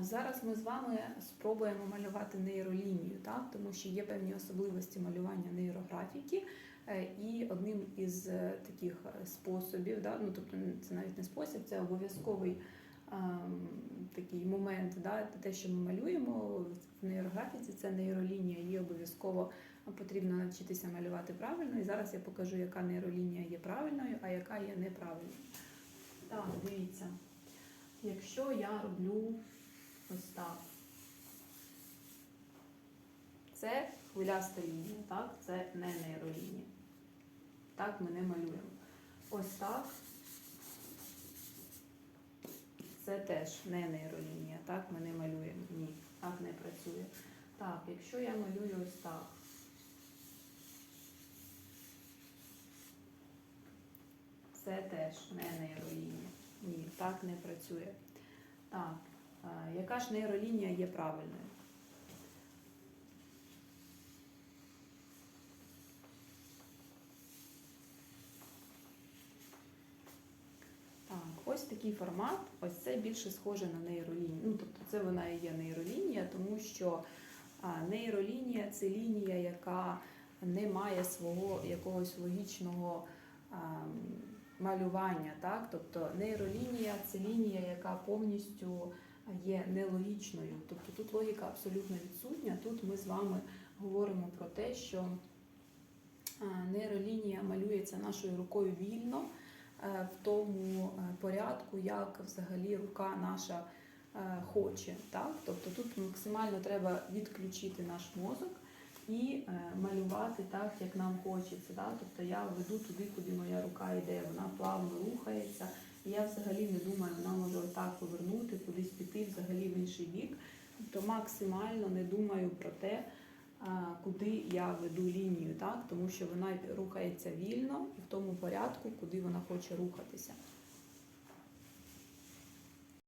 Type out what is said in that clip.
Зараз ми з вами спробуємо малювати нейролінію, так? тому що є певні особливості малювання нейрографіки. е, І одним із е, таких е, способів, да? ну, тобто це навіть не спосіб, це обов'язковий ем, такий момент, да? те, що ми малюємо в нейрографіці, це нейролінія, її обов'язково потрібно навчитися малювати правильно. І зараз я покажу, яка нейролінія є правильною, а яка є неправильною. Так, дивіться. Якщо я роблю ось так, це хвиляста лінія, так? Це не нейролінія. Так ми не малюємо. Ось так. Це теж не нейролінія, так ми не малюємо. Ні, так не працює. Так, якщо я малюю ось так. Це теж не нейролінія. Ні, так не працює. Так, яка ж нейролінія є правильною? Так, ось такий формат. Ось це більше схоже на нейролінію. Ну, тобто це вона і є нейролінія, тому що нейролінія це лінія, яка не має свого якогось логічного малювання. Так? Тобто нейролінія це лінія, яка повністю є нелогічною. Тобто тут логіка абсолютно відсутня. Тут ми з вами говоримо про те, що нейролінія малюється нашою рукою вільно е, в тому е, порядку, як взагалі рука наша е, хоче. Так? Тобто тут максимально треба відключити наш мозок і е, малювати так, як нам хочеться. Да? Тобто я веду туди, куди моя рука йде, вона плавно рухається. Я взагалі не думаю, вона може отак повернути, кудись піти взагалі в інший бік. Тобто максимально не думаю про те, куди я веду лінію, так? тому що вона рухається вільно і в тому порядку, куди вона хоче рухатися.